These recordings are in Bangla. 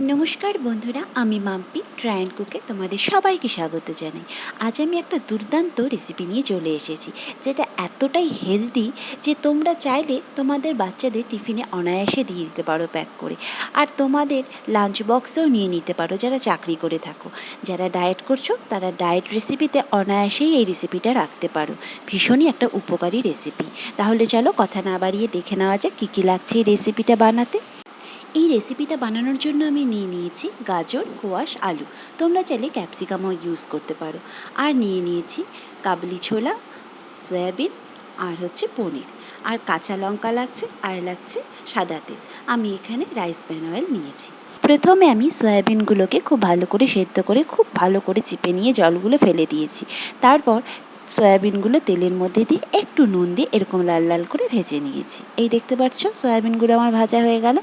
নমস্কার বন্ধুরা, আমি মাম্পি ট্রায়ান কুকে তোমাদের সবাইকে স্বাগত জানাই। আজ আমি একটা দুর্দান্ত রেসিপি নিয়ে চলে এসেছি, যেটা এতটাই হেলদি যে তোমরা চাইলে তোমাদের বাচ্চাদের টিফিনে অনায়াসে দিয়ে দিতে পারো প্যাক করে। আর তোমাদের লাঞ্চ বক্সেও নিয়ে নিতে পারো যারা চাকরি করে থাকো। যারা ডায়েট করছ, তারা ডায়েট রেসিপিতে অনায়াসেই এই রেসিপিটা রাখতে পারো। ভীষণই একটা উপকারী রেসিপি তাহলে চলো কথা না বাড়িয়ে দেখে নেওয়া যাক কী কী লাগছে এই রেসিপিটা বানাতে। এই রেসিপিটা বানানোর জন্য আমি নিয়ে নিয়েছি গাজর কোয়াশ আলু। তোমরা চাইলে ক্যাপসিকামও ইউজ করতে পারো। আর নিয়ে নিয়েছি কাবলি ছোলা, সয়াবিন আর হচ্ছে পনির। আর কাঁচা লঙ্কা লাগছে, আর লাগছে সাদা তেল। আমি এখানে রাইস প্যান অয়েল নিয়েছি। প্রথমে আমি সয়াবিনগুলোকে খুব ভালো করে সেদ্ধ করে, খুব ভালো করে চিপে নিয়ে জলগুলো ফেলে দিয়েছি। তারপর সয়াবিনগুলো তেলের মধ্যে দিয়ে একটু নুন দিয়ে এরকম লাল লাল করে ভেজে নিয়েছি। এই দেখতে পাচ্ছ? সয়াবিনগুলো আমার ভাজা হয়ে গেল।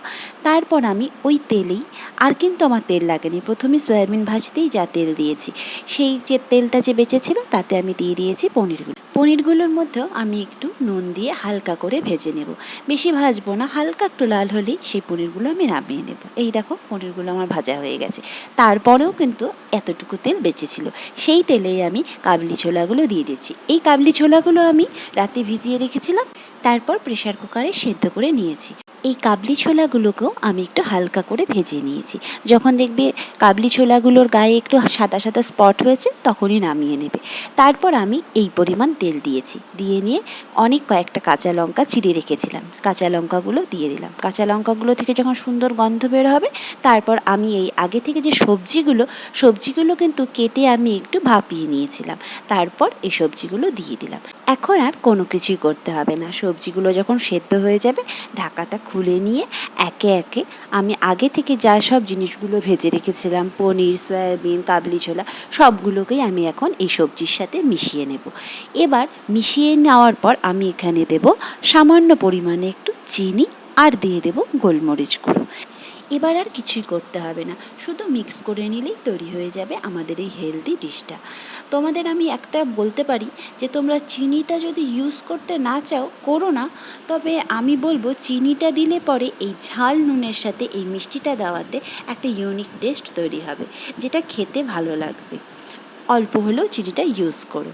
তারপর আমি ওই তেলেই, আর কিন্তু আমার তেল লাগেনি। প্রথমে সয়াবিন ভাজতেই যা তেল দিয়েছি, সেই যে তেলটা যে বেঁচেছিল তাতে আমি দিয়ে দিয়েছি পনিরগুলো। পনিরগুলোর মধ্যেও আমি একটু নুন দিয়ে হালকা করে ভেজে নেব। বেশি ভাজবো না, হালকা একটু লাল হলেই সেই পনিরগুলো আমি নামিয়ে নেব। এই দেখো পনিরগুলো আমার ভাজা হয়ে গেছে। তারপরেও কিন্তু এতটুকু তেল বেঁচেছিল সেই তেলেই আমি কাবলি ছোলাগুলো দিয়ে দিচ্ছি। এই কাবলি ছোলাগুলো আমি রাতে ভিজিয়ে রেখেছিলাম, তারপর প্রেশার কুকারে সেদ্ধ করে নিয়েছি। এই কাবলি ছোলাগুলোকেও আমি একটু হালকা করে ভেজে নিয়েছি। যখন দেখবে কাবলি ছোলাগুলোর গায়ে একটু সাদা সাদা স্পট হয়েছে, তখনই নামিয়ে নেবে। তারপর আমি এই পরিমাণ তেল দিয়েছি। দিয়ে নিয়ে অনেক কয়েকটা কাঁচা লঙ্কা চিড়ে রেখেছিলাম। কাঁচা লঙ্কাগুলো দিয়ে দিলাম। কাঁচা লঙ্কাগুলো থেকে যখন সুন্দর গন্ধ বের হবে, তারপর আমি এই আগে থেকে যে সবজিগুলো সবজিগুলো কিন্তু কেটে আমি একটু ভাপিয়ে নিয়েছিলাম। তারপর এই সবজিগুলো দিয়ে দিলাম। এখন আর কোনো কিছুই করতে হবে না। সবজিগুলো যখন সেদ্ধ হয়ে যাবে, ঢাকাটা খুলে নিয়ে একে একে আমি আগে থেকে যা সব জিনিসগুলো ভেজে রেখেছিলাম, পনির, সয়াবিন, কাবলি ছোলা, সবগুলোকেই আমি এখন এই সবজির সাথে মিশিয়ে নেব। এবার মিশিয়ে নেওয়ার পর আমি এখানে দেব সামান্য পরিমাণে একটু চিনি আর দিয়ে দেব গোলমরিচ গুঁড়ো। এবার আর কিছুই করতে হবে না। শুধু মিক্স করে নিলেই তৈরি হয়ে যাবে আমাদের এই হেলদি ডিশটা তোমাদের আমি একটা বলতে পারি যে, তোমরা চিনিটা যদি ইউজ করতে না চাও, করো না। তবে আমি বলব, চিনিটা দিলে পরে এই ঝাল নুনের সাথে এই মিষ্টিটা দেওয়াতে একটা ইউনিক টেস্ট তৈরি হবে, যেটা খেতে ভালো লাগবে। অল্প হলেও চিনিটা ইউজ করো।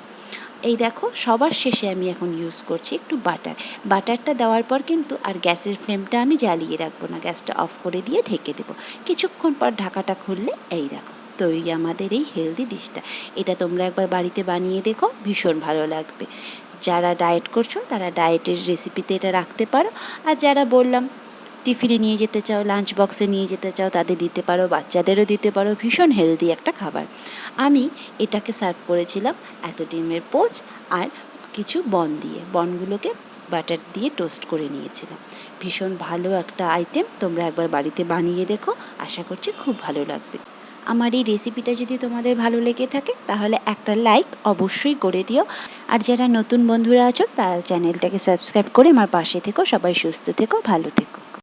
এই দেখো, সবার শেষে আমি এখন ইউজ করছি একটু বাটার বাটারটা দেওয়ার পর কিন্তু আর গ্যাসের ফ্লেমটা আমি জ্বালিয়ে রাখব না, গ্যাসটা অফ করে দিয়ে ঢেকে দেবো। কিছুক্ষণ পর ঢাকাটা খুললে এই দেখো, তৈরি আমাদের এই হেলদি ডিশটা এটা তোমরা একবার বাড়িতে বানিয়ে দেখো, ভীষণ ভালো লাগবে। যারা ডায়েট করছ, তারা ডায়েটের রেসিপিতে এটা রাখতে পারো। আর যারা বললাম টিফিনে নিয়ে যেতে চাও লাঞ্চ বক্সে নিয়ে যেতে চাও, তাদের দিতে পারো, বাচ্চাদেরও দিতে পারো, ভীষণ হেলদি একটা খাবার। আমি এটাকে সার্ভ করেছিলাম একটা ডিমের পোচ আর কিছু বন দিয়ে। বনগুলোকে বাটার দিয়ে টোস্ট করে নিয়েছিলাম। ভীষণ ভালো একটা আইটেম তোমরা একবার বাড়িতে বানিয়ে দেখো, আশা করছি খুব ভালো লাগবে। আমার এই রেসিপিটা যদি তোমাদের ভালো লেগে থাকে, তাহলে একটা লাইক অবশ্যই করে দিও। আর যারা নতুন বন্ধুরা আছো, তারা চ্যানেলটাকে সাবস্ক্রাইব করে আমার পাশে থেকো, সবাই সুস্থ থেকো, ভালো থেকো।